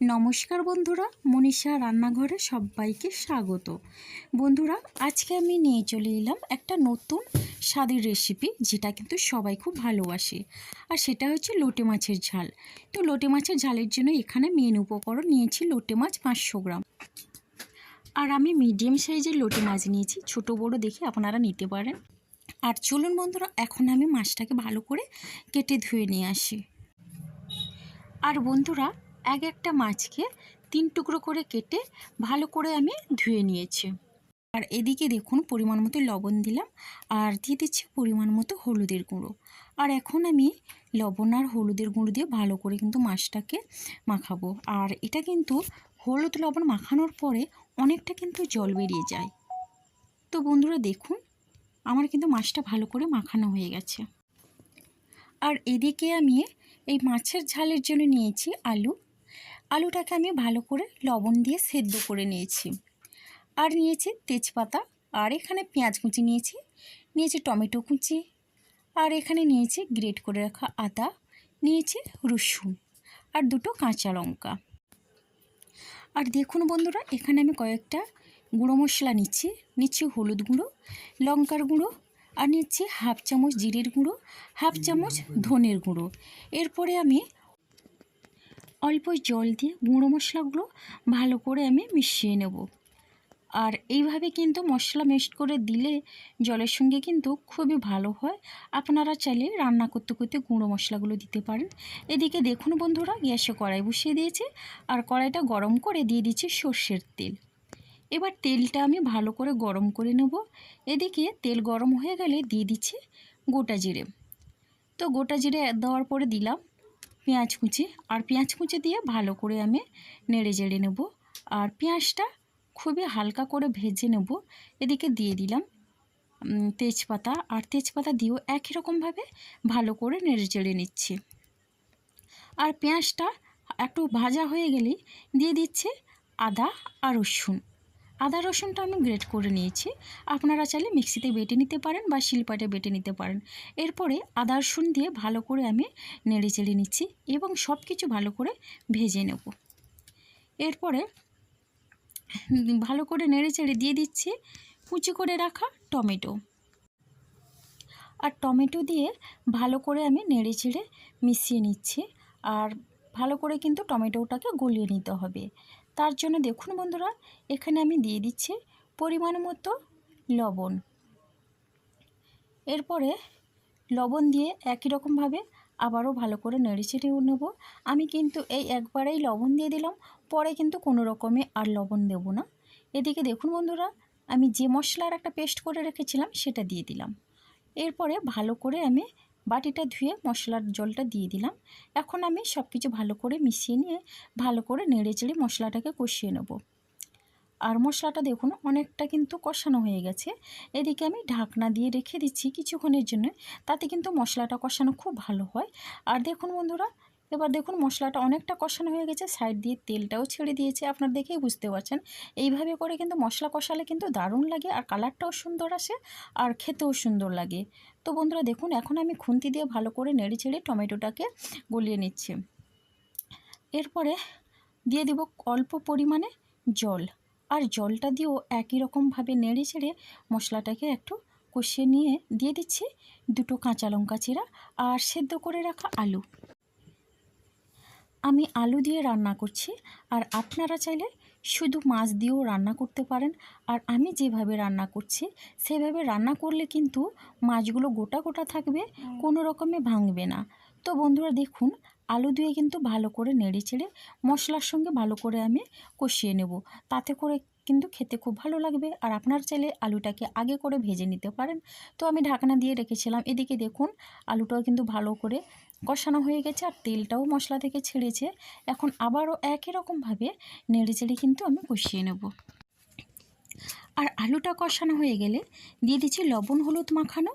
নমস্কার বন্ধুরা, মনীষা রান্নাঘরে সবাইকে স্বাগত। বন্ধুরা, আজকে আমি নিয়ে চলে এলাম একটা নতুন স্বাদের রেসিপি যেটা কিন্তু সবাই খুব ভালোবাসে, আর সেটা হচ্ছে লোটে মাছের ঝাল। তো লোটে মাছের ঝালের জন্য এখানে মেন উপকরণ নিয়েছি লোটে মাছ পাঁচশো গ্রাম। আর আমি মিডিয়াম সাইজের লোটে মাছ নিয়েছি, ছোট বড় দেখে আপনারা নিতে পারেন। আর চলুন বন্ধুরা, এখন আমি মাছটাকে ভালো করে কেটে ধুয়ে নিয়ে আসি। আর বন্ধুরা এক একটা মাছকে তিন টুকরো করে কেটে ভালো করে আমি ধুয়ে নিয়েছি। আর এদিকে দেখুন পরিমাণ মতো লবণ দিলাম, আর দিয়ে দিচ্ছি পরিমাণ মতো হলুদের গুঁড়ো। আর এখন আমি লবণ আর হলুদের গুঁড়ো দিয়ে ভালো করে কিন্তু মাছটাকে মাখাবো। আর এটা কিন্তু হলুদ লবণ মাখানোর পরে অনেকটা কিন্তু জল বেরিয়ে যায়। তো বন্ধুরা দেখুন, আমার কিন্তু মাছটা ভালো করে মাখানো হয়ে গেছে। আর এদিকে আমি এই মাছের ঝালের জন্য নিয়েছি আলু। আলুটাকে আমি ভালো করে লবণ দিয়ে সেদ্ধ করে নিয়েছি। আর নিয়েছি তেজপাতা, আর এখানে পেঁয়াজ কুচি নিয়েছি নিয়েছি টমেটো কুচি, আর এখানে নিয়েছি গ্রেট করে রাখা আদা, নিয়েছি রসুন, আর দুটো কাঁচা লঙ্কা। আর দেখুন বন্ধুরা, এখানে আমি কয়েকটা গুঁড়ো মশলা নিচ্ছি নিচ্ছি হলুদ গুঁড়ো, লঙ্কার গুঁড়ো, আর নিচ্ছি হাফ চামচ জিরের গুঁড়ো, হাফ চামচ ধনের গুঁড়ো। এরপরে আমি অল্প জল দিয়ে গুঁড়ো মশলাগুলো ভালো করে আমি মিশিয়ে নেব। আর এইভাবে কিন্তু মশলা মিক্সড করে দিলে জলের সঙ্গে কিন্তু খুবই ভালো হয়। আপনারা চাইলে রান্না করতে করতে গুঁড়ো মশলাগুলো দিতে পারেন। এদিকে দেখুন বন্ধুরা, গ্যাসে কড়াই বসিয়ে দিয়েছি আর কড়াইটা গরম করে দিয়ে দিচ্ছি সর্ষের তেল। এবার তেলটা আমি ভালো করে গরম করে নেব। এদিকে তেল গরম হয়ে গেলে দিয়ে দিচ্ছি গোটা জিরে। তো গোটা জিরে দেওয়ার পরে দিলাম। পেঁয়াজ কুচি, আর পেঁয়াজ কুচি দিয়ে ভালো করে আমি নেড়ে জেড়ে নেব। আর পেঁয়াজটা খুবই হালকা করে ভেজে নেব। এদিকে দিয়ে দিলাম তেজপাতা। আর তেজপাতা দিয়েও একই রকমভাবে ভালো করে নেড়ে চেড়ে নিচ্ছি। আর পেঁয়াজটা একটু ভাজা হয়ে গেলেই দিয়ে দিচ্ছে আদা আর রসুন। আদা রসুনটা আমি গ্রেট করে নিয়েছি। আপনারা চাইলে মিক্সিতে বেটে নিতে পারেন বা শিলপাটে বেটে নিতে পারেন। এরপরে আদা রসুন দিয়ে ভালো করে আমি নেড়ে চেড়ে নিচ্ছি এবং সব কিছু ভালো করে ভেজে নেব। এরপরে ভালো করে নেড়ে চেড়ে দিয়ে দিচ্ছি কুচি করে রাখা টমেটো। আর টমেটো দিয়ে ভালো করে আমি নেড়ে চেড়ে মিশিয়ে নিচ্ছি। আর ভালো করে কিন্তু টমেটোটাকে গলিয়ে নিতে হবে। তার জন্য দেখুন বন্ধুরা, এখানে আমি দিয়ে দিচ্ছি পরিমাণ মতো লবণ। এরপরে লবণ দিয়ে একই রকমভাবে আবারও ভালো করে নেড়ে চেড়েও নেব। আমি কিন্তু এই একবারেই লবণ দিয়ে দিলাম, পরে কিন্তু কোনো রকমে আর লবণ দেব না। এদিকে দেখুন বন্ধুরা, আমি যে মশলার একটা পেস্ট করে রেখেছিলাম সেটা দিয়ে দিলাম। এরপরে ভালো করে আমি বাটিটা ধুয়ে মশলার জলটা দিয়ে দিলাম। এখন আমি সব কিছু ভালো করে মিশিয়ে নিয়ে ভালো করে নেড়ে চেড়ে মশলাটাকে কষিয়ে নেব। আর মশলাটা দেখুন অনেকটা কিন্তু কষানো হয়ে গেছে। এদিকে আমি ঢাকনা দিয়ে রেখে দিচ্ছি কিছুক্ষণের জন্য, তাতে কিন্তু মশলাটা কষানো খুব ভালো হয়। আর দেখুন বন্ধুরা এবার দেখুন মশলাটা অনেকটা কষানো হয়ে গেছে সাইড দিয়ে তেলটাও ছেড়ে দিয়েছে, আপনার দেখেই বুঝতে পারছেন। এইভাবে করে কিন্তু মশলা কষালে কিন্তু দারুণ লাগে আর কালারটাও সুন্দর আসে আর খেতেও সুন্দর লাগে। তো বন্ধুরা দেখুন, এখন আমি খুন্তি দিয়ে ভালো করে নেড়ে ছেড়ে টমেটোটাকে গলিয়ে নিচ্ছি। এরপরে দিয়ে দেব অল্প পরিমাণে জল আর জলটা দিয়েও একই রকমভাবে নেড়ে ছেড়ে মশলাটাকে একটু কষিয়ে নিয়ে দিয়ে দিচ্ছি দুটো কাঁচা লঙ্কা চিরা আর সেদ্ধ করে রাখা আলু। আমি আলু দিয়ে রান্না করছি আর আপনারা চাইলে শুধু মাছ দিয়েও রান্না করতে পারেন। আর আমি যেভাবে রান্না করছি সেভাবে রান্না করলে কিন্তু মাছগুলো গোটা গোটা থাকবে কোনো রকমে ভাঙবে না। তো বন্ধুরা দেখুন আলু দিয়ে কিন্তু ভালো করে নেড়ে চেড়ে মশলার সঙ্গে ভালো করে আমি কষিয়ে নেব। তাতে করে কিন্তু খেতে খুব ভালো লাগবে। আর আপনার চাইলে আলুটাকে আগে করে ভেজে নিতে পারেন। তো আমি ঢাকনা দিয়ে রেখেছিলাম। এদিকে দেখুন আলুটাও কিন্তু ভালো করে কষানো হয়ে গেছে আর তেলটাও মশলা থেকে ছেড়েছে। এখন আবারও একই রকমভাবে নেড়ে চেড়ে কিন্তু আমি কষিয়ে নেব। আর আলুটা কষানো হয়ে গেলে দিয়ে দিচ্ছি লবণ, হলুদ মাখানো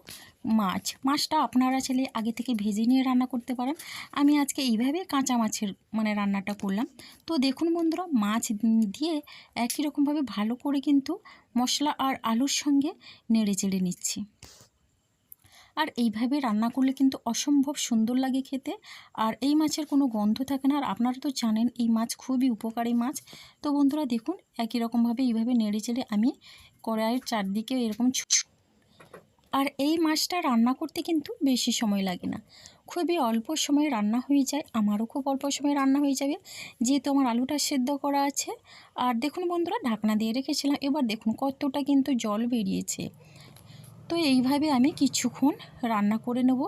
মাছ। মাছটা আপনারা চাইলে আগে থেকে ভেজে নিয়ে রান্না করতে পারেন। আমি আজকে এইভাবে কাঁচা মাছের মানে রান্নাটা করলাম। তো দেখুন বন্ধুরা, মাছ দিয়ে একই রকমভাবে ভালো করে কিন্তু মশলা আর আলুর সঙ্গে নেড়ে চেড়ে নিচ্ছি। আর এইভাবে রান্না করলে কিন্তু অসম্ভব সুন্দর লাগে খেতে। আর এই মাছের কোনো গন্ধ থাকে না। আর আপনারা তো জানেন, এই মাছ খুবই উপকারী মাছ। তো বন্ধুরা দেখুন, একই রকমভাবে এইভাবে নেড়ে চেড়ে আমি কড়াইয়ের চারদিকে এরকম আর এই মাছটা রান্না করতে কিন্তু বেশি সময় লাগে না। খুবই অল্প সময়ে রান্না হয়ে যায়। আমারও খুব অল্প সময়ে রান্না হয়ে যাবে। যেহেতু আমার আলুটা সেদ্ধ করা আছে। আর দেখুন বন্ধুরা, ঢাকনা দিয়ে রেখেছিলাম। এবার দেখুন কতটা কিন্তু জল বেরিয়েছে। তো এইভাবে আমি কিছুক্ষণ রান্না করে নেব।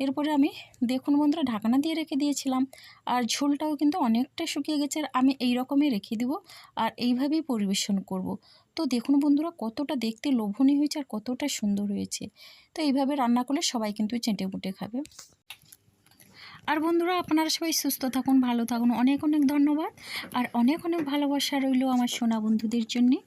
এরপরে আমি দেখুন বন্ধুরা, ঢাকনা দিয়ে রেখে দিয়েছিলাম আর ঝোলটাও কিন্তু অনেকটা শুকিয়ে গেছে আর আমি এই রকমই রেখে দিব আর এইভাবেই পরিবেশন করব। তো দেখুন বন্ধুরা, কতটা দেখতে লোভনীয় হয়েছে আর কতটা সুন্দর হয়েছে। তো এইভাবে রান্না করলে সবাই কিন্তু চেটে পুটে খাবে। আর বন্ধুরা, আপনারা সবাই সুস্থ থাকুন, ভালো থাকুন। অনেক অনেক ধন্যবাদ। আর অনেক অনেক ভালোবাসা রইল আমার সোনা বন্ধুদের জন্যে।